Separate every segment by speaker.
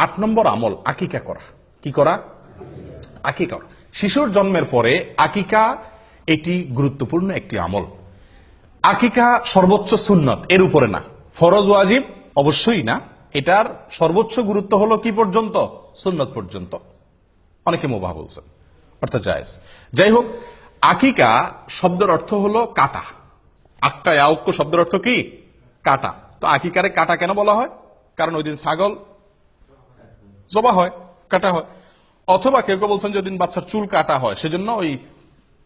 Speaker 1: আট নম্বর আমল, আকিকা করা। কি করা? আকিকা। শিশুর জন্মের পরে আকিকা এটি গুরুত্বপূর্ণ একটি আমল। আকিকা সর্বোচ্চ সুন্নত, এর উপরে না। ফরজ ওয়াজিব অবশ্যই না। এটার সর্বোচ্চ গুরুত্ব হলো কি পর্যন্ত? সুন্নত পর্যন্ত। অনেকে মোবাহ বলছেন, অর্থাৎ জায়েজ। যাই হোক, আকিকা শব্দের অর্থ হলো কাটা। আক্কা আউক্য শব্দের অর্থ কি? কাটা। তো আকিকারে কাটা কেন বলা হয়? কারণ ওই দিন ছাগল জবা হয়, কাটা হয়। অথবা কেউ কেউ বলছেন যেদিন বাচ্চার চুল কাটা হয়, সেজন্য ওই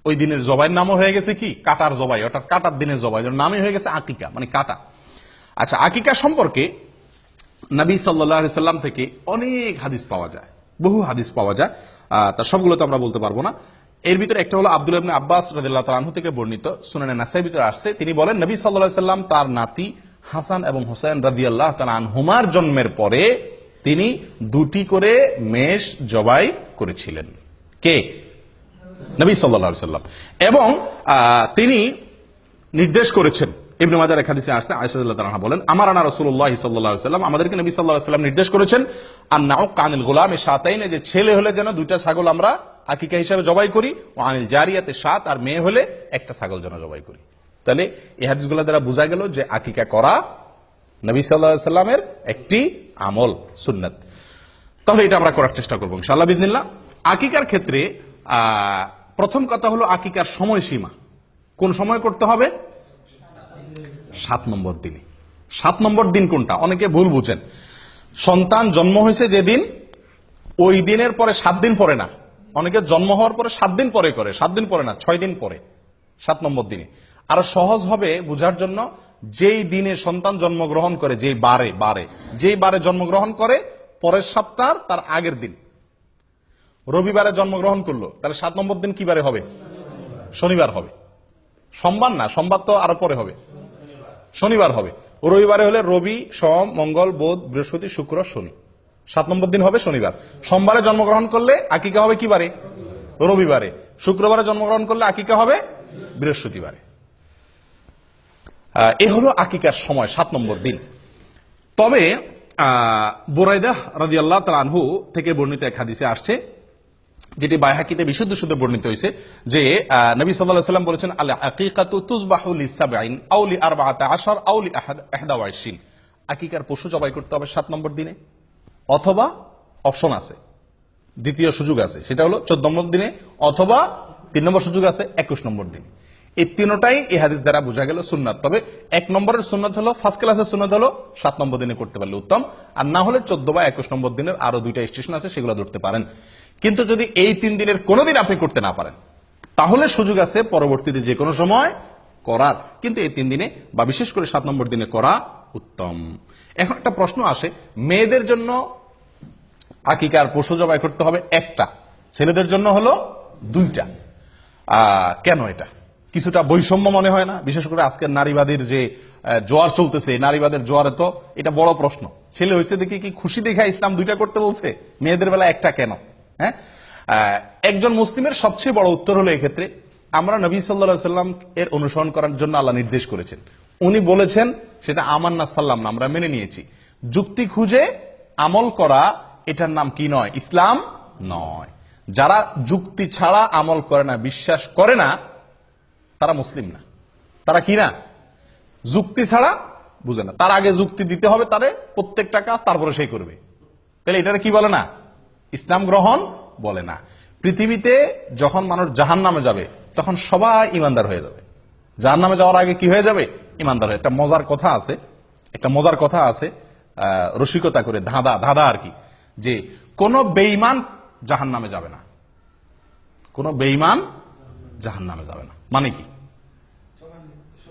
Speaker 1: ওই দিনের জবাইয়ের নামও হয়ে গেছে কি? কাটার জবাই, অর্থাৎ কাটার দিনের জবাই নামই হয়ে গেছে আকিকা মানে কাটা। আচ্ছা আকিকা সম্পর্কে নবী সাল্লাহ সাল্লাম থেকে অনেক হাদিস পাওয়া যায়, বহু হাদিস পাওয়া যায়। তার সবগুলো তো আমরা বলতে পারব না। এর ভিতরে একটা হলো আব্দুল ইবনে আব্বাস রাদিয়াল্লাহু তাআলা আনহু থেকে বর্ণিত, সুনানে নাসাই ভিতরে আসছে। তিনি বলেন, নবী সাল্লাল্লাহু সাল্লাম তার নাতি হাসান এবং হোসেন রাদিয়াল্লাহু তাআলা আনহুমার জন্মের পরে তিনি দুটি করে মেষ জবাই করেছিলেন। কে? নবী সাল্লাল্লাহু সাল্লাম। এবং তিনি নির্দেশ করেছেন। ইবনে মাজার এক হাদিসে আসছে আয়েশাতুল্লাহ তাআলা বলেন আমার আনা রাসূলুল্লাহ সাল্লাল্লাহু আলাইহি সাল্লাম, আমাদেরকে নবী আলাইহি সাল্লাম নির্দেশ করেছেন আর নাও কানিল গোলাম এ সাতাইনে, যে ছেলে হলে যেন দুইটা ছাগল আমরা আকিকা হিসাবে জবাই করি, ও আনিল জারিয়াতে সাত, আর মেয়ে হলে একটা ছাগল যেন জবাই করি। তাহলে এই হাদিসগুলো দ্বারা বোঝা গেল যে আকিকা করা নবী আলাইহি সাল্লামের একটি আমল, সুন্নত। তাহলে এটা আমরা করার চেষ্টা করব, ইনশাআল্লাহ বিদিনিল্লাহ আকিকার ক্ষেত্রে প্রথম কথা হলো আকিকার সময়সীমা। কোন সময় করতে হবে? সাত নম্বর দিনে। সাত নম্বর দিন কোনটা? অনেকে ভুল বুঝেন। সন্তান জন্ম হয়েছে যেদিন, ওই দিনের পরে সাত দিন পরে না। অনেকে জন্ম হওয়ার পরে সাত দিন পরে করে, সাত দিন পরে না, ছয় দিন পরে। সাত নম্বর দিনে। আরও সহজ হবে বুঝার জন্য যেই দিনে সন্তান জন্মগ্রহণ করে, যেই বারে বারে, যেই বারে জন্মগ্রহণ করে, পরের সপ্তাহ তার আগের দিন। রবিবারে জন্মগ্রহণ করল, তাহলে সাত নম্বর দিন কি বারে হবে? শনিবার হবে। সোমবার না, সোমবার তো আরও পরে হবে। শনিবার হবে। রবিবারে হলে রবি, সোম, মঙ্গল, বোধ, বৃহস্পতি, শুক্র, শনি। সাত নম্বর দিন হবে শনিবার। সোমবারে জন্মগ্রহণ করলে আকিকা হবে কি বারে? রবিবারে। শুক্রবারে জন্মগ্রহণ করলে আকিকা হবে বৃহস্পতিবারে। এ হলো আকিকার সময়, সাত নম্বর দিন। তবে বোরাইদাহ রাজি আল্লাহ আনহু থেকে বর্ণিত এক হাদিসে আসছে, যেটি বাইহাকিতে বিশুদ্ধ শুদ্ধ বর্ণিত হয়েছে, যে নবী আলাইহি সাল্লাম বলেছেন আল আকিকাতু তুযবাহু লিসাবঈন, আও লি আরবাআতা আশার আও লি আহাদ- আকিকার পশু জবাই করতে হবে সাত নম্বর দিনে। অথবা, অপশন আছে, দ্বিতীয় সুযোগ আছে, সেটা হলো চোদ্দ নম্বর দিনে, অথবা তিন নম্বর সুযোগ আছে, একুশ নম্বর দিনে। এই তিনটাই এই হাদিস দ্বারা বোঝা গেল সুন্নাত। তবে এক নম্বরের সুন্নাত হলো ফার্স্ট ক্লাসের সুন্নাত হলো, সাত নম্বর দিনে করতে পারলে উত্তম। আর না হলে চোদ্দ বা একুশ নম্বর দিনের আরও দুইটা স্টেশন আছে, সেগুলো ধরতে পারেন। কিন্তু যদি এই তিন দিনের কোনোদিন আপনি করতে না পারেন, তাহলে সুযোগ আছে পরবর্তীতে যে কোনো সময় করার। কিন্তু এই তিন দিনে বা বিশেষ করে সাত নম্বর দিনে করা উত্তম। এখন একটা প্রশ্ন আসে, মেয়েদের জন্য আকিকার পশু জবাই করতে হবে একটা, ছেলেদের জন্য হলো দুইটা। কেন এটা? কিছুটা বৈষম্য মনে হয় না। বিশেষ করে আজকের নারীবাদীর যে জোয়ার চলতেছে নারীবাদের জোয়ারে তো এটা বড় প্রশ্ন। ছেলে হয়েছে দেখে কি খুশি দেখা ইসলাম দুইটা করতে বলছে? মেয়েদের বেলা একটা কেন? হ্যাঁ? একজন মুসলিমের সবচেয়ে বড় উত্তর হলো এক্ষেত্রে, আমরা নবী সাল্লা সাল্লাম এর অনুসরণ করার জন্য আল্লাহ নির্দেশ করেছেন। উনি বলেছেন, সেটা আমার না সাল্লাম না, আমরা মেনে নিয়েছি। যুক্তি খুঁজে আমল করা, এটার নাম কি নয়? ইসলাম নয়। যারা যুক্তি ছাড়া আমল করে না, বিশ্বাস করে না তারা মুসলিম না। তারা কি না? যুক্তি ছাড়া বুঝে না। তার আগে যুক্তি দিতে হবে তারে, প্রত্যেকটা কাজ তারপরে সেই করবে। তাহলে এটারে কি বলে না? ইসলাম গ্রহণ বলে না। পৃথিবীতে যখন মানুষ জাহান নামে যাবে, তখন সবাই ইমানদার হয়ে যাবে। জাহান নামে যাওয়ার আগে কি হয়ে যাবে? ইমানদার হয়ে একটা মজার কথা আছে, একটা মজার কথা আছে রসিকতা করে ধাঁধা ধাঁধা আর কি, যে কোন বেইমান জাহান নামে যাবে না। কোন বেইমান জাহান নামে যাবে না। মানে কি?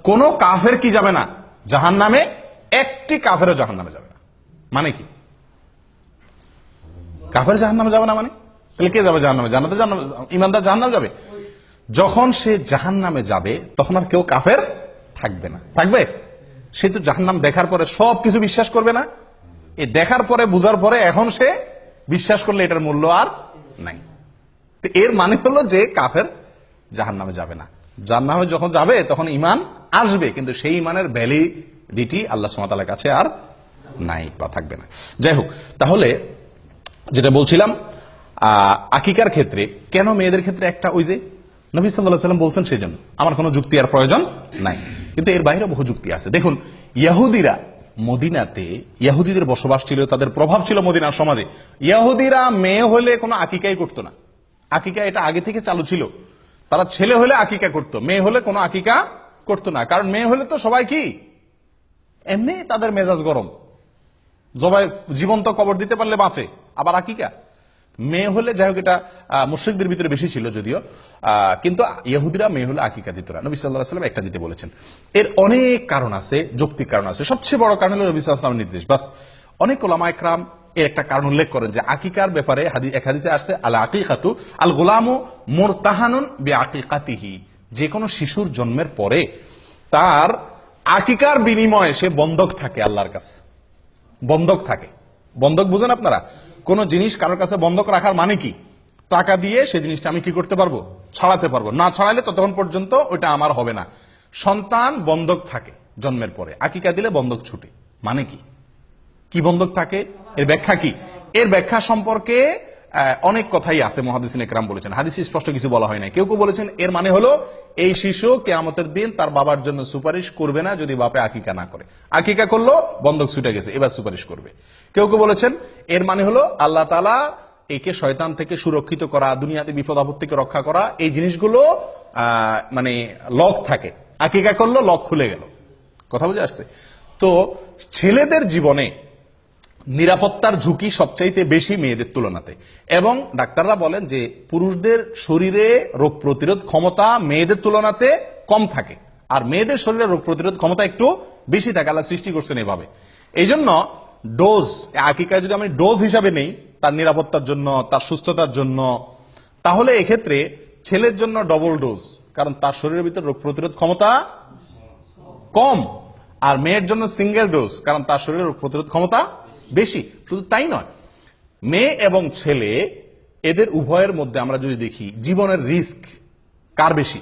Speaker 1: কোন কাফের কি যাবে না? জাহান নামে একটি কাফেরও জাহান নামে যাবে না। মানে কি? কাফের জাহান নামে যাবে না মানে? তাহলে কে যাবে জাহান নামে জাহান ইমানদার জাহান নামে যাবে? যখন সে জাহান নামে যাবে, তখন আর কেউ কাফের থাকবে না। থাকবে? সে তো জাহান নাম দেখার পরে সব কিছু বিশ্বাস করবে না। এ দেখার পরে, বুঝার পরে এখন সে বিশ্বাস করলে এটার মূল্য আর নাই। এর মানে হলো যে কাফের জাহান নামে যাবে না। জাহান নামে যখন যাবে, তখন ইমান আসবে, কিন্তু সেই ইমানের ভ্যালিডিটি আল্লাহ সুমাতালার কাছে আর নাই বা থাকবে না। যাই হোক, তাহলে যেটা বলছিলাম আকিকার ক্ষেত্রে কেন মেয়েদের ক্ষেত্রে একটা ওই যে নবী সাল্লাম বলছেন সেই জন্য আমার কোনো যুক্তি আর প্রয়োজন নাই। কিন্তু এর বাইরে বহু যুক্তি আছে। দেখুন, ইয়াহুদিরা মদিনাতে, ইয়াহুদিদের বসবাস ছিল, তাদের প্রভাব ছিল মদিনার সমাজে। ইয়াহুদিরা মেয়ে হলে কোনো আকিকাই করতো না। আকিকা এটা আগে থেকে চালু ছিল। তারা ছেলে হলে আকিকা করতো, মেয়ে হলে কোনো আকিকা করতো না। কারণ মেয়ে হলে তো সবাই কি? এমনি তাদের মেজাজ গরম। জবাই জীবন্ত কবর দিতে পারলে বাঁচে, আবার আকিকা। মেয়ে হলে যাই হোক এটা মুশ্রিকদের ভিতরে বেশি ছিল যদিও কিন্তু ইহুদিরা মেয়ে হলে আকিকা দিত না। নবী সাল্লাহ একটা দিতে বলেছেন। এর অনেক কারণ আছে, যৌক্তিক কারণ আছে। সবচেয়ে বড় কারণ হলো নবী সাল্লাহ নির্দেশ। বাস, অনেক ওলামা একরাম এর একটা কারণ উল্লেখ করেন যে আকিকার ব্যাপারে এক হাদিসে আসছে আল আকিকাতু আল গোলামু মোরতাহানুন বে আকিকাতিহি যে কোনো শিশুর জন্মের পরে তার আকিকার বিনিময়ে সে বন্ধক থাকে আল্লাহর কাছে। বন্ধক থাকে। বন্ধক বুঝেন আপনারা? কোন জিনিস কারোর কাছে বন্ধক রাখার মানে কি? টাকা দিয়ে সেই জিনিসটা আমি কি করতে পারব? ছাড়াতে পারব। না ছাড়াইলে ততক্ষণ পর্যন্ত ওটা আমার হবে না। সন্তান বন্ধক থাকে জন্মের পরে। আকিকা দিলে বন্ধক ছুটে। মানে কি? কি বন্ধক থাকে? এর ব্যাখ্যা কি? এর ব্যাখ্যা সম্পর্কে অনেক কথাই আছে, মহাদিসিন একরাম বলেছেন। হাদিস স্পষ্ট কিছু বলা হয় না কেউ কেউ বলেছেন, এর মানে হলো, এই শিশু কেয়ামতের দিন তার বাবার জন্য সুপারিশ করবে না যদি বাপে আকিকা না করে। আকিকা করল, বন্ধক ছুটে গেছে, এবার সুপারিশ করবে। কেউ কেউ বলেছেন, এর মানে হলো, আল্লাহ তালা একে শয়তান থেকে সুরক্ষিত করা, দুনিয়াতে বিপদ আপদ থেকে রক্ষা করা, এই জিনিসগুলো মানে লক থাকে। আকিকা করল, লক খুলে গেল। কথা বুঝে আসছে? তো ছেলেদের জীবনে নিরাপত্তার ঝুঁকি সবচাইতে বেশি মেয়েদের তুলনাতে। এবং ডাক্তাররা বলেন যে পুরুষদের শরীরে রোগ প্রতিরোধ ক্ষমতা মেয়েদের তুলনাতে কম থাকে। আর মেয়েদের শরীরে রোগ প্রতিরোধ ক্ষমতা একটু বেশি থাকে, আল্লাহ সৃষ্টি করছেন এভাবে। এই জন্য ডোজ, আকিকায় যদি আমি ডোজ হিসাবে নেই, তার নিরাপত্তার জন্য, তার সুস্থতার জন্য, তাহলে এক্ষেত্রে ছেলের জন্য ডবল ডোজ কারণ তার শরীরের ভিতরে রোগ প্রতিরোধ ক্ষমতা কম। আর মেয়ের জন্য সিঙ্গেল ডোজ কারণ তার শরীরের রোগ প্রতিরোধ ক্ষমতা বেশি, শুধু তাই নয়। মেয়ে এবং ছেলে, এদের উভয়ের মধ্যে আমরা যদি দেখি, জীবনের রিস্ক কার বেশি?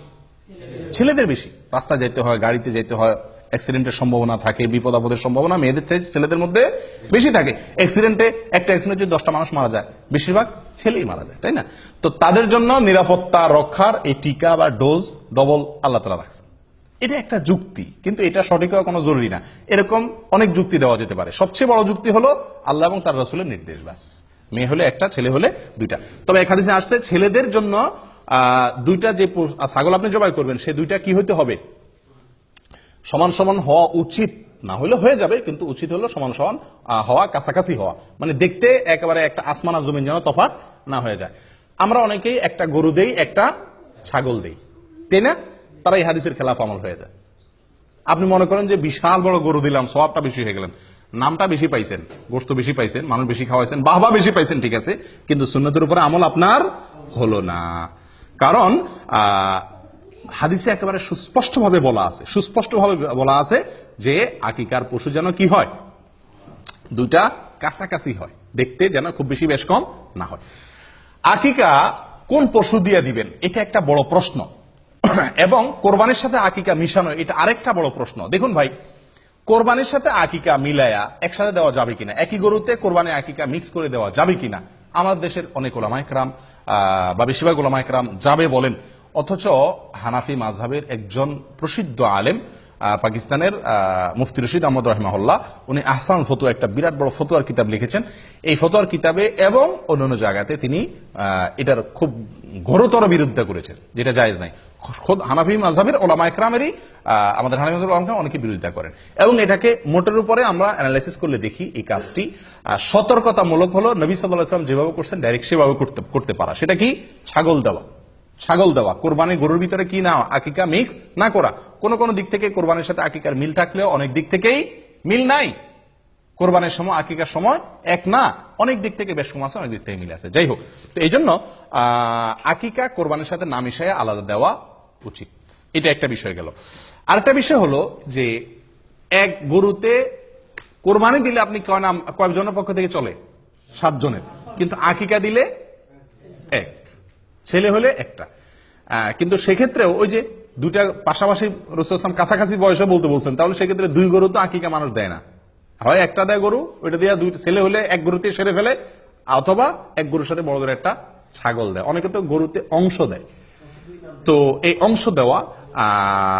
Speaker 1: ছেলেদের বেশি। রাস্তা যাইতে হয়, গাড়িতে যাইতে হয়, অ্যাক্সিডেন্টের সম্ভাবনা থাকে, বিপদ আপদের সম্ভাবনা মেয়েদের ছেলেদের মধ্যে বেশি থাকে। অ্যাক্সিডেন্টে একটা অ্যাক্সিডেন্ট যদি দশটা মানুষ মারা যায়, বেশিরভাগ ছেলেই মারা যায়, তাই না? তো তাদের জন্য নিরাপত্তা রক্ষার এই টিকা বা ডোজ ডবল আল্লাহ তালা রাখছে এটা একটা যুক্তি, কিন্তু এটা সঠিক হওয়া কোনো জরুরি না। এরকম অনেক যুক্তি দেওয়া যেতে পারে। সবচেয়ে বড় যুক্তি হলো আল্লাহ এবং তার রসুলের নির্দেশ, ব্যাস। মেয়ে হলে একটা, ছেলে হলে দুইটা। তবে একাদিসে আসছে, ছেলেদের জন্য দুইটা যে ছাগল আপনি জবাই করবেন, সে দুইটা কি হইতে হবে? সমান সমান হওয়া উচিত। না হলে হয়ে যাবে, কিন্তু উচিত হলো সমান সমান হওয়া, কাছাকাছি হওয়া। মানে দেখতে একেবারে একটা আসমান আর জমিন যেন তফাৎ না হয়ে যায়। আমরা অনেকেই একটা গরু দেই, একটা ছাগল দেই। তাই না? তারা এই হাদিসের খেলাফ আমল হয়ে যায়। আপনি মনে করেন যে বিশাল বড় গরু দিলাম, সবটা বেশি হয়ে গেলেন। নামটা বেশি পাইছেন গোস্ত বেশি পাইছেন, মানুষ বেশি খাওয়াইছেন বাহবা বেশি পাইছেন, ঠিক আছে। কিন্তু সুন্নতের উপরে আমল আপনার হলো না। কারণ হাদিসে একেবারে সুস্পষ্টভাবে বলা আছে, সুস্পষ্টভাবে বলা আছে যে আকিকার পশু যেন কি হয়? দুইটা কাছাকাছি হয়, দেখতে যেন খুব বেশি বেশ কম না হয়। আকিকা কোন পশু দিয়ে দিবেন? এটা একটা বড় প্রশ্ন। এবং কোরবানের সাথে আকিকা মিশানো, এটা আরেকটা বড় প্রশ্ন। দেখুন ভাই, কোরবানির সাথে আকিকা মিলায়া একসাথে দেওয়া যাবে কিনা? একই গরুতে কোরবানি আকিকা মিক্স করে দেওয়া যাবে কিনা? আমাদের দেশের অনেক ওলামাইকরাম বা বেশিরভাগ ওলামাইকরাম যাবে বলেন। অথচ হানাফি মাঝহাবের একজন প্রসিদ্ধ আলেম পাকিস্তানের মুফতি রশিদ আহমদ রহমাহুল্লাহ, উনি আহসান ফতুয়া, একটা বিরাট বড় ফতুয়ার কিতাব লিখেছেন। এই ফতুয়ার কিতাবে এবং অন্যান্য জায়গাতে তিনি এটার খুব ঘোরতর বিরোধিতা করেছেন, যেটা জায়েজ নাই। খোদ হানাফি মাঝহাবের ওলামা একরামেরই আমাদের হানাফি ওলামা অনেকে বিরোধিতা করেন। এবং এটাকে মোটের উপরে আমরা অ্যানালাইসিস করলে দেখি এই কাজটি। সতর্কতামূলক হলো, নবী সাল্লাহ আসলাম যেভাবে করছেন ডাইরেক্ট সেভাবে করতে করতে পারা। সেটা কি? ছাগল দেওয়া। ছাগল দেওয়া। কোরবানি গরুর ভিতরে কি না, আকিকা মিক্স না করা। কোন কোন দিক থেকে কোরবানির সাথে আকিকার মিল থাকলেও অনেক দিক থেকেই মিল নাই। কোরবানির সময়, আকিকার সময় এক না, অনেক দিক থেকে বেশ কম আছে, অনেক দিক থেকে মিল আছে। যাই হোক, তো এই জন্য আকিকা কোরবানির সাথে না মিশাইয়া আলাদা দেওয়া উচিত। এটা একটা বিষয় গেল। আরেকটা বিষয় হলো যে এক গরুতে কোরবানি দিলে আপনি কয় নাম কয়েকজনের পক্ষ থেকে চলে? সাতজনের। কিন্তু আকিকা দিলে এক। ছেলে হলে একটা। কিন্তু সেক্ষেত্রেও ওই যে দুইটা পাশাপাশি রসুল কাছাকাছি বয়সে বলতে বলছেন, তাহলে সেক্ষেত্রে দুই গরু তো আকিকা মানুষ দেয় না। হয় একটা দেয় গরু, ওইটা দিয়ে দুই ছেলে হলে এক গরুতে সেরে ফেলে, অথবা এক গরুর সাথে বড় একটা ছাগল দেয়। অনেকে তো গরুতে অংশ দেয়। তো এই অংশ দেওয়া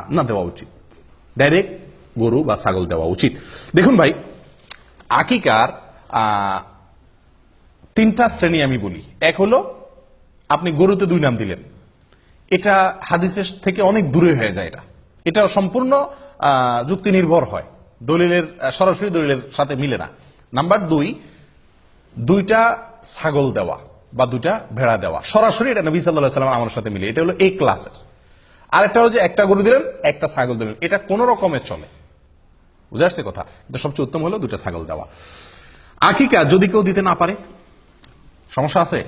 Speaker 1: না দেওয়া উচিত। ডাইরেক্ট গরু বা ছাগল দেওয়া উচিত। দেখুন ভাই, আকিকার তিনটা শ্রেণি আমি বলি। এক হলো, আপনি গরুতে দুই নাম দিলেন। এটা হাদিসের থেকে অনেক দূরে হয়ে যায় এটা। এটা সম্পূর্ণ যুক্তি নির্ভর হয়। দলিলের সরাসরি দলিলের সাথে মিলে না। নাম্বার দুই, দুইটা ছাগল দেওয়া। বা দুটা ভেড়া দেওয়া। সরাসরি এটা নবী সাল্লাহ সাল্লাম আমার সাথে মিলে। এটা হলো এই ক্লাসের। আরেকটা হলো যে একটা গরু দিলেন, একটা ছাগল দিলেন। এটা কোন রকমের চলে। বুঝে আসছে কথা? কিন্তু সবচেয়ে উত্তম হলো দুটা ছাগল দেওয়া। আকিকা, যদি কেউ দিতে না পারে, সমস্যা আছে?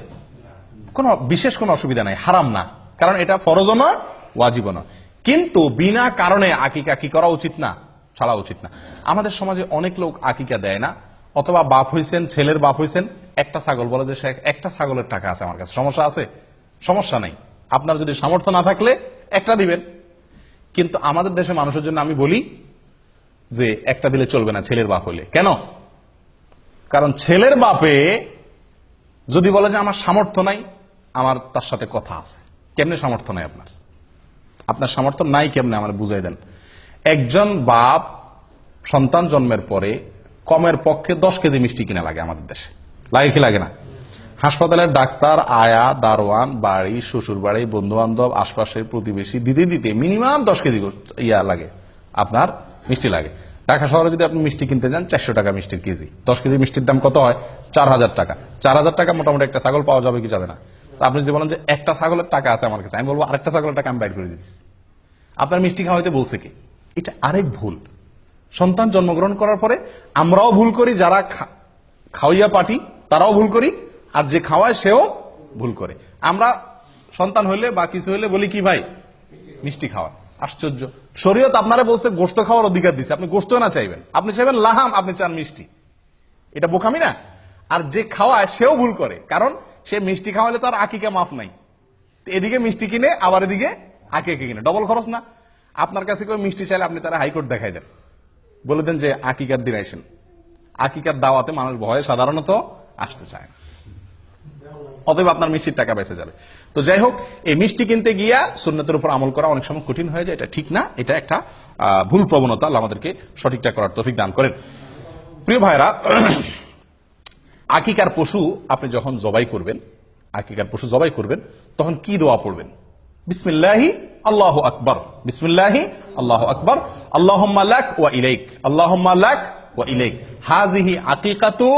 Speaker 1: কোনো বিশেষ কোনো অসুবিধা নাই, হারাম না। কারণ এটা ফরজও নয়, ওয়াজিবও নয়। কিন্তু বিনা কারণে আকিকা কি করা উচিত না? ছাড়া উচিত না। আমাদের সমাজে অনেক লোক আকিকা দেয় না, অথবা বাপ হইছেন, ছেলের বাপ হইছেন একটা ছাগল বলে যে একটা ছাগলের টাকা আছে আমার কাছে। সমস্যা আছে? সমস্যা নাই। আপনার যদি সামর্থ্য না থাকলে একটা দিবেন। কিন্তু আমাদের দেশে মানুষের জন্য আমি বলি যে একটা দিলে চলবে না ছেলের বাপ হলে। কেন? কারণ ছেলের বাপে যদি বলে যে আমার সামর্থ্য নাই, আমার তার সাথে কথা আছে। কেমনে সামর্থ্য নাই আপনার? আপনার সামর্থ্য নাই কেমনে? আমার বুঝাই দেন। একজন বাপ সন্তান জন্মের পরে কমের পক্ষে দশ কেজি মিষ্টি কিনা লাগে আমাদের দেশে। লাগে কি লাগে না? হাসপাতালের ডাক্তার, আয়া, দারোয়ান, বাড়ি শ্বশুর বাড়ি বন্ধু বান্ধব আশপাশের প্রতিবেশী দিতে দিতে মিনিমাম দশ কেজি ইয়া লাগে। আপনার মিষ্টি লাগে। ঢাকা শহরে যদি আপনি মিষ্টি কিনতে যান, চারশো টাকা মিষ্টির কেজি। দশ কেজি মিষ্টির দাম কত হয়? চার হাজার টাকা। চার হাজার টাকা মোটামুটি একটা ছাগল পাওয়া যাবে কি যাবে না? আপনি যদি বলেন যে একটা ছাগলের টাকা আছে আমার কাছে, আমি বলব আরেকটা ছাগলের টাকা আমি বাইর করে দিচ্ছি আপনার মিষ্টি খাওয়াইতে বলছে কি? এটা আরেক ভুল। সন্তান জন্মগ্রহণ করার পরে আমরাও ভুল করি, যারা খাওয়াইয়া পাটি তারাও ভুল করি, আর যে খাওয়ায় সেও ভুল করে। আমরা সন্তান হইলে বা কিছু হইলে বলি কি ভাই? মিষ্টি খাওয়া। আশ্চর্য। শরীয়ত আপনারা বলছে গোস্ত খাওয়ার অধিকার দিচ্ছে আপনি গোস্ত না চাইবেন। আপনি চাইবেন লাহাম, আপনি চান মিষ্টি। এটা বোকামি না? আর যে খাওয়ায় সেও ভুল করে। কারণ সে মিষ্টি খাওয়ালে তো আর আকিকা মাফ নাই। এদিকে মিষ্টি কিনে, আবার এদিকে আকিকা কিনে। ডবল খরচ না। আপনার কাছে কেউ মিষ্টি চাইলে আপনি তারা হাইকোর্ট দেখাই দেন। বলে দেন যে আকিকার দিন আইসেন। আকিকার দাওয়াতে মানুষ ভয়ে সাধারণত আসতে চায় না। অতএব আপনার মিষ্টির টাকা বেঁচে যাবে। তো যাই হোক, এই মিষ্টি কিনতে গিয়া সুন্নতের উপর আমল করা অনেক সময় কঠিন হয়ে যায়, এটা ঠিক না। এটা একটা ভুল প্রবণতা। আমাদেরকে সঠিকটা করার তফিক দান করেন। প্রিয় ভাইরা আকিকার পশু আপনি যখন জবাই করবেন, আকিকার পশু জবাই করবেন, তখন কি দোয়া পড়বেন? বিসমিল্লাহি আল্লাহ আকবর। বিসমিল্লাহি আল্লাহ আকবর। আল্লাহ লাক ওয়া ইলাইক। আল্লাহ লাক ওয়া ইলাইক। হাজিহি আকিকাতু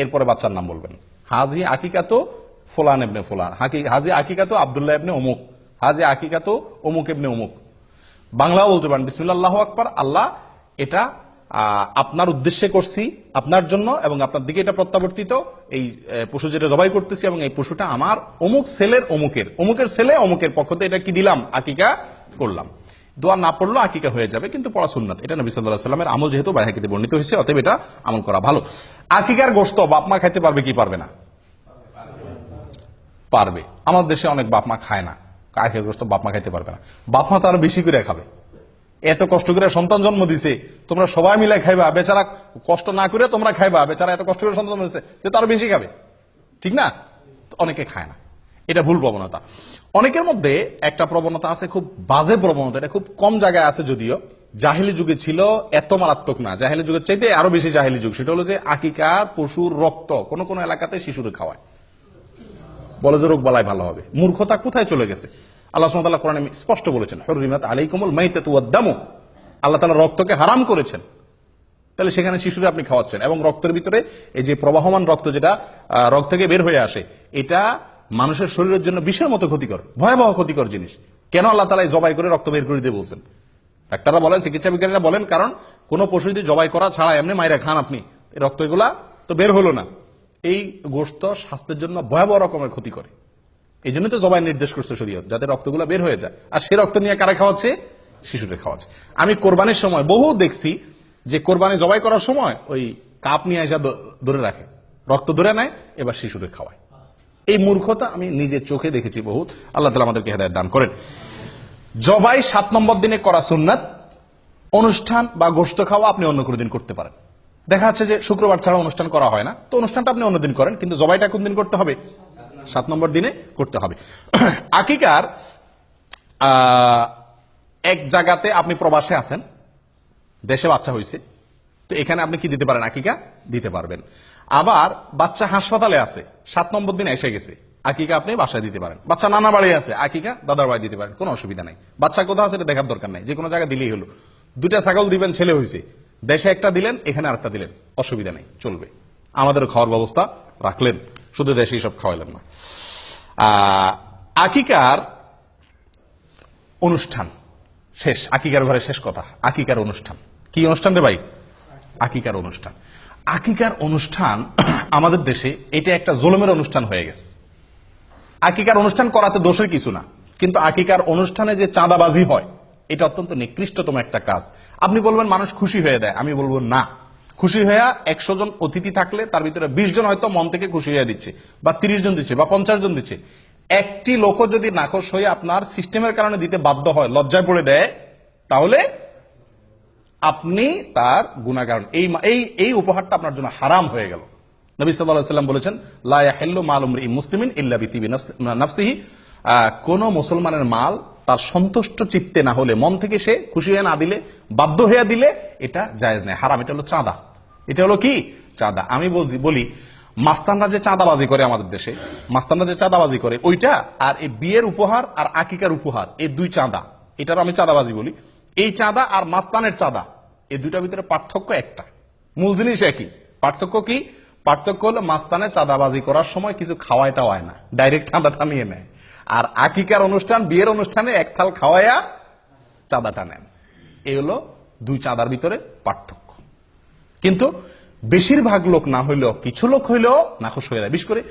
Speaker 1: এরপরে বাচ্চার নাম বলবেন। হাজি আকিকাতু ফোলান এবনে ফুলান হাজি আকিকাতু আবদুল্লাহ এবনে অমুক হাজি আকিকাতু অমুক এবনে অমুক বাংলাও বলতে পারেন বিসমিল্লাহ আকবর, আল্লাহ এটা আপনার উদ্দেশ্যে করছি, আপনার জন্য এবং আপনার দিকে এটা প্রত্যাবর্তিত। এই পশু যেটা জবাই করতেছি এবং এই পশুটা আমার অমুক ছেলের অমুকের অমুকের ছেলে অমুকের পক্ষ থেকে এটা কি দিলাম? আকিকা করলাম। দোয়া না পড়ল আকিকা হয়ে যাবে, কিন্তু পড়া সুন্নাত। এটা নবী সাল্লাহ সাল্লামের আমল যেহেতু বাইহাকিতে বর্ণিত হয়েছে, অতএব এটা আমল করা ভালো। আকিকার গোস্ত বাপ মা খাইতে পারবে কি পারবে না? পারবে। আমাদের দেশে অনেক বাপ মা খায় না। আখের গ্রস্ত বাপ মা খাইতে পারবে না। বাপ মা তো আরও বেশি করে খাবে। এত কষ্ট করে সন্তান জন্ম দিছে, তোমরা সবাই মিলে খাইবা। বেচারা কষ্ট না করে তোমরা খাইবা। বেচারা এত কষ্ট করে সন্তান জন্ম দিছে যে তারও বেশি খাবে। ঠিক না? অনেকে খায় না। এটা ভুল প্রবণতা। অনেকের মধ্যে একটা প্রবণতা আছে, খুব বাজে প্রবণতা, এটা খুব কম জায়গায় আছে যদিও। জাহেলি যুগে ছিল এত মারাত্মক না। জাহেলি যুগের চাইতে আরও বেশি জাহেলি যুগ। সেটা হলো যে আকিকা, পশুর রক্ত, কোন কোন এলাকাতে শিশুরে খাওয়ায়। বলে যে রোগ বালাই ভালো হবে। মূর্খতা কোথায় চলে গেছে? আল্লাহ সুবহানাহু কোরআনে স্পষ্ট বলেছেন হরিমাত আলাইকুমুল মাইতাতু ওয়াদ-দামু আল্লাহ তাআলা রক্তকে হারাম করেছেন। তাহলে সেখানে শিশুরে আপনি খাওয়াচ্ছেন এবং রক্তের ভিতরে এই যে প্রবাহমান রক্ত যেটা রক্ত থেকে বের হয়ে আসে, এটা মানুষের শরীরের জন্য বিষের মতো ক্ষতিকর, ভয়াবহ ক্ষতিকর জিনিস। কেন আল্লাহ তালা এই জবাই করে রক্ত বের করে দিয়ে বলছেন? ডাক্তাররা বলেন চিকিৎসা বিজ্ঞানীরা বলেন, কারণ কোন পশু যদি জবাই করা ছাড়া এমনি মাইরা খান আপনি রক্ত এগুলা তো বের হলো না। এই গোস্ত স্বাস্থ্যের জন্য ভয়াবহ রকমের ক্ষতি করে। এই জন্য তো জবাই নির্দেশ করছে শরীয়ত, যাতে রক্তগুলো বের হয়ে যায়। আর সে রক্ত নিয়ে কারা খাওয়াচ্ছে? শিশুদের খাওয়াচ্ছে। আমি কোরবানির সময় বহু দেখছি যে কোরবানি জবাই করার সময় ওই কাপ নিয়ে এসে ধরে রাখে, রক্ত ধরে নেয়, এবার শিশুদের খাওয়ায়। এই মূর্খতা আমি নিজের চোখে দেখেছি বহুত। আল্লাহ তালা আমাদেরকে হেদায়ত দান করেন। জবাই সাত নম্বর দিনে করা সুন্নাত, অনুষ্ঠান বা গোস্ত খাওয়া আপনি অন্য কোনো দিন করতে পারেন। দেখা যাচ্ছে যে শুক্রবার ছাড়া অনুষ্ঠান করা হয় না। তো অনুষ্ঠানটা আপনি অন্যদিন করেন, কিন্তু জবাইটা কোন দিন করতে হবে? সাত নম্বর দিনে করতে হবে। আকিকার এক জায়গাতে আপনি প্রবাসে আছেন, দেশে বাচ্চা হয়েছে তো এখানে আপনি কি দিতে পারেন আকিকা? দিতে পারবেন। আবার বাচ্চা হাসপাতালে আছে, সাত নম্বর দিন এসে গেছে। আকিকা আপনি বাসায় দিতে পারেন। বাচ্চা নানা বাড়ি আছে, আকিকা দাদার বাড়ি দিতে পারেন, কোনো অসুবিধা নাই। বাচ্চা কোথাও আছে এটা দেখার দরকার নাই যে কোনো জায়গায় দিলেই হলো। দুটা ছাগল দিবেন, ছেলে হয়েছে। দেশে একটা দিলেন, এখানে আরেকটা দিলেন। অসুবিধা নেই, চলবে। আমাদের খাওয়ার ব্যবস্থা রাখলেন, শুধু দেশে সব খাওয়াইলেন না। আকিকার অনুষ্ঠান শেষ, আকিকার ঘরে শেষ কথা, আকিকার অনুষ্ঠান। কি অনুষ্ঠান রে ভাই? আকিকার অনুষ্ঠান। আকিকার অনুষ্ঠান আমাদের দেশে, এটা একটা জোলমের অনুষ্ঠান হয়ে গেছে। আকিকার অনুষ্ঠান করাতে দোষের কিছু না, কিন্তু আকিকার অনুষ্ঠানে যে চাঁদাবাজি হয়, এটা অত্যন্ত নিকৃষ্টতম একটা কাজ। আপনি বলবেন, মানুষ খুশি হয়ে দেয়, আমি বলব না। খুশি হয়ে একশো জন অতিথি থাকলে তার ভিতরে বিশ জন হয়তো মন থেকে খুশি হয়ে দিচ্ছে, বা তিরিশ জন দিচ্ছে, বা পঞ্চাশ জন দিচ্ছে। একটি লোক যদি নাকশ হয়ে আপনার সিস্টেমের কারণে দিতে বাধ্য হয়, লজ্জায় পড়ে দেয়, তাহলে আপনি তার গুণাগার এই এই এই উপহারটা আপনার জন্য হারাম হয়ে গেল। নবী সাল্লাল্লাহু সাল্লাম বলেছেন, লা ইয়াহিল্লু মাল উমরি মুসলিমিন ইল্লা বিতিবি নাফসিহি। কোন মুসলমানের মাল তার সন্তুষ্ট চিত্তে না হলে, মন থেকে সে খুশি হয়ে না দিলে, বাধ্য হয়ে দিলে, এটা জায়েজ নেই। হারাম, এটা হলো চাঁদা। এটা হলো কি? চাঁদা। আমি বলি, মাস্তানরা যে চাঁদাবাজি করে আমাদের দেশে, মাস্তানরা যে চাঁদাবাজি করে, ওইটা আর এই বিয়ের উপহার আর আকিকার উপহার, এই দুই চাঁদা। এটার আমি চাঁদাবাজি বলি। এই চাঁদা আর মাস্তানের চাঁদা, এই দুইটার ভিতরে পার্থক্য একটা। মূল জিনিস একই। পার্থক্য কি? পার্থক্য হলো মাস্তানে চাঁদাবাজি করার সময় কিছু খাওয়াইটা হয় না, ডাইরেক্ট চাঁদাটা নিয়ে নেয়। আর আকিকার অনুষ্ঠান, বিয়ের অনুষ্ঠানে এক থাল খাওয়াইয়া চাঁদাটা নেন। এই হলো দুই চাঁদার ভিতরে পার্থক্য। কিন্তু বেশিরভাগ লোক না হইলেও, কিছু লোক হইলেও নাখোশ হয়ে যায়। বিশেষ করে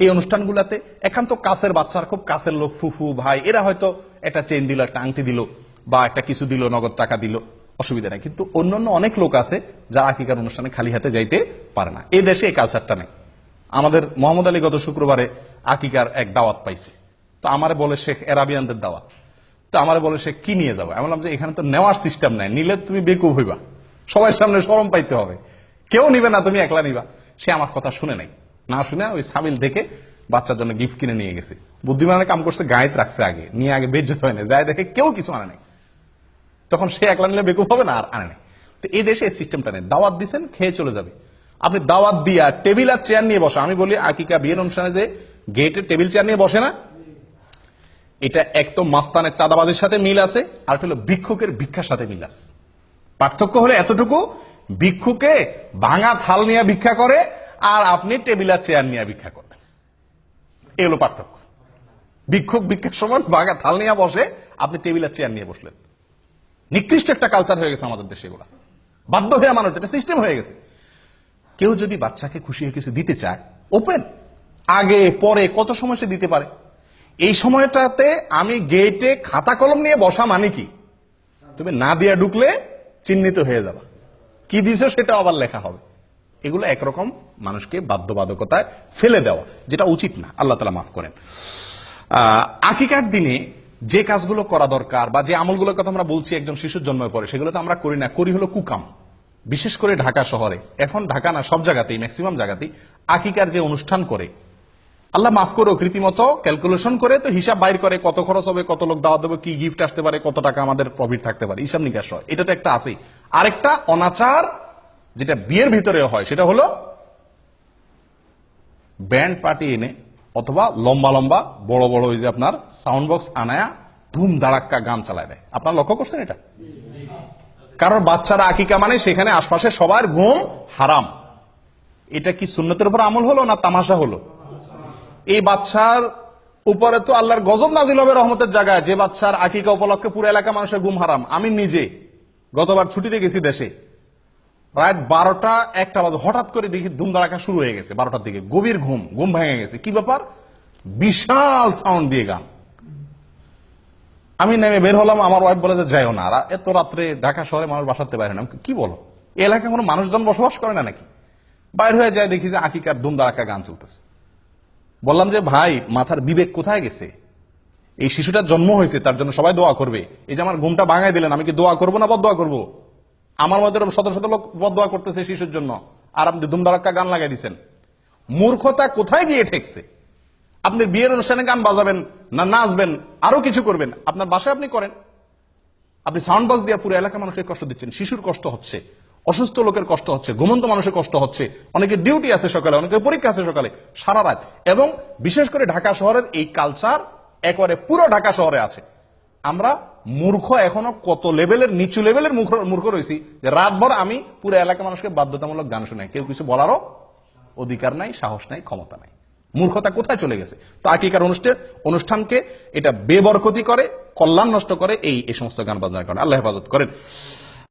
Speaker 1: এই অনুষ্ঠানগুলোতে একান্ত কাছের বাচ্চার, খুব কাছের লোক, ফুফু, ভাই, এরা হয়তো একটা চেন দিল, একটা আংটি দিল। বা একটা কিছু দিল, নগদ টাকা দিল, অসুবিধা নেই। কিন্তু অন্যান্য অনেক লোক আছে যারা আকিকার অনুষ্ঠানে খালি হাতে যাইতে পারে না। এই দেশে এই কালচারটা নেই। আমাদের মোহাম্মদ আলী গত শুক্রবারে আকিকার এক দাওয়াত পাইছে। তো আমারে বলে, শেখ, এরাবিয়ানদের দাওয়াত। তো আমারে বলে সে কি নিয়ে যাব? আমি বললাম যে, এখানে তো নেওয়ার সিস্টেম নাই। নিলে তুমি বেকুব হইবা। সবার সামনে সরম পাইতে হবে। কেউ নিবে না, তুমি একলা নিবা। সে আমার কথা শুনে নাই। না শুনে ওই সামিল থেকে বাচ্চার জন্য গিফট কিনে নিয়ে গেছে। বুদ্ধিমানের কাম করছে, গায়েত রাখছে আগে। নিয়ে আগে বেজ্জত হয় না যায় দেখে কেউ কিছু আনে নাই। তখন সে একলা নিলে বেকুব হবে না, আর আনে নাই। তো এই দেশে এই সিস্টেমটা নেই। দাওয়াত দিচ্ছেন খেয়ে চলে যাবে। আপনি দাওয়াত দিয়া টেবিল আর চেয়ার নিয়ে বসা। আমি বলি, আকিকা বিয়ের অনুষ্ঠানে যে গেটে টেবিল চেয়ার নিয়ে বসে না, এটা এক তো মাস্তানের চাঁদাবাজির সাথে মিল আছে, আর হলো ভিক্ষুকের ভিক্ষার সাথে মিল আছে। পার্থক্য হলো এতটুকু, ভিক্ষুকে ভাঙা থাল নিয়ে ভিক্ষা করে, আর আপনি টেবিল আর চেয়ার নিয়ে ভিক্ষা এই হলো পার্থক্য। ভিক্ষুক ভিক্ষার সময় ভাঙা থাল নিয়ে বসে, আপনি টেবিল আর চেয়ার নিয়ে বসলেন। নিকৃষ্ট একটা কালচার হয়ে গেছে আমাদের দেশে এগুলা। বাধ্য হয়ে মানুষ, এটা সিস্টেম হয়ে গেছে। কেউ যদি বাচ্চাকে খুশি হয়ে কিছু দিতে চায় ওপেন আগে, পরে, কত সময় সে দিতে পারে? এই সময়টাতে আমি গেটে খাতা কলম নিয়ে বসা মানে কি? তুমি না দিয়া ঢুকলে চিহ্নিত হয়ে যাবা। কি দিছো সেটা আবার লেখা হবে। এগুলো একরকম মানুষকে বাধ্যবাধকতায় ফেলে দেওয়া, যেটা উচিত না। আল্লাহ তালা মাফ করেন। আকিকার দিনে যে কাজগুলো করা দরকার বা যে আমলগুলোর কথা আমরা বলছি একজন শিশুর জন্মের পরে, সেগুলো তো আমরা করি না। করি হলো কুকাম। বিশেষ করে ঢাকা শহরে। এখন ঢাকা না, সব জায়গাতেই ম্যাক্সিমাম জায়গাতেই আকিকার যে অনুষ্ঠান করে, আল্লাহ মাফ করো রীতিমতো ক্যালকুলেশন করে তো হিসাব বাইর করে কত খরচ হবে, কত লোক দাওয়া দেবে, কি গিফট আসতে পারে, কত টাকা আমাদের প্রফিট থাকতে পারে, হিসাব নিকাশ হয়। এটা তো একটা আছেই। আরেকটা অনাচার যেটা বিয়ের ভিতরে হয়, সেটা হলো ব্যান্ড পার্টি এনে অথবা লম্বা লম্বা, বড় বড় ওই যে আপনার সাউন্ড বক্স আনায়া ধুম দাঁড়াক্কা গান চালায় দেয়। আপনার লক্ষ্য করছেন এটা? কারণ বাচ্চারা আকিকা মানে সেখানে আশপাশে সবার ঘুম হারাম। এটা কি সুন্নতের উপর আমল হলো না তামাশা হলো? এই বাচ্চার উপরে তো আল্লাহর গজব নাজিল হবে রহমতের জায়গায়। যে বাচ্চার আকিকা উপলক্ষে পুরো এলাকা মানুষের ঘুম হারাম। আমি নিজে গতবার ছুটিতে গেছি দেশে। রাত বারোটা, একটা বাজে। হঠাৎ করে দেখি ধুম ধাড়াকা শুরু হয়ে গেছে, বারোটার দিকে। গভীর ঘুম ঘুম ভেঙে গেছে। কি ব্যাপার? বিশাল সাউন্ড দিয়ে গান। আমি নেমে বের হলাম, আমার ওয়াইফ বলে যে, যাইও না, রা- এত রাত্রে ঢাকা শহরে মানুষ বাসাতে পারে না। কি বলো? এলাকায় কোনো মানুষজন বসবাস করে না নাকি? বাইর হয়ে যায়, দেখি যে আকিকার ধুম ধাড়াকা গান চলতেছে। বললাম যে, ভাই, মাথার বিবেক কোথায় গেছে? এই শিশুটার জন্ম হয়েছে, তার জন্য সবাই দোয়া করবে। এই যে আমার ঘুমটা ভাঙাই দিলেন, আমি কি দোয়া করব না বদ দোয়া করব? আমার মধ্যে শত শত লোক বদয়া করতেছে শিশুর জন্য। আর আপনি ধুমধারাক্কা গান লাগাই দিচ্ছেন মূর্খতা কোথায় গিয়ে ঠেকছে? আপনি বিয়ের অনুষ্ঠানে গান বাজাবেন না নাচবেন, আরও কিছু করবেন। আপনার বাসায় আপনি করেন। আপনি সাউন্ড বক্স দিয়ে পুরো এলাকা মানুষের কষ্ট দিচ্ছেন। শিশুর কষ্ট হচ্ছে, অসুস্থ লোকের কষ্ট হচ্ছে, ঘুমন্ত মানুষের কষ্ট হচ্ছে, অনেকের ডিউটি আছে সকালে, অনেকের পরীক্ষা আছে সকালে, সারা রাত। এবং বিশেষ করে ঢাকা শহরের এই কালচার একবারে পুরো ঢাকা শহরে আছে। আমরা মূর্খ এখনও কত লেভেলের, নিচু লেভেলের মূর্খ রয়েছি যে রাতভর আমি পুরো এলাকা মানুষকে বাধ্যতামূলক গান শোনাই। কেউ কিছু বলারও অধিকার নাই, সাহস নাই, ক্ষমতা নাই। মূর্খতা কোথায় চলে গেছে? তো আকিকার অনুষ্ঠান, অনুষ্ঠানকে এটা বেবরকতি করে, কল্যাণ নষ্ট করে এই এই সমস্ত গান বাজনার কারণে। আল্লাহ হেফাজত করেন।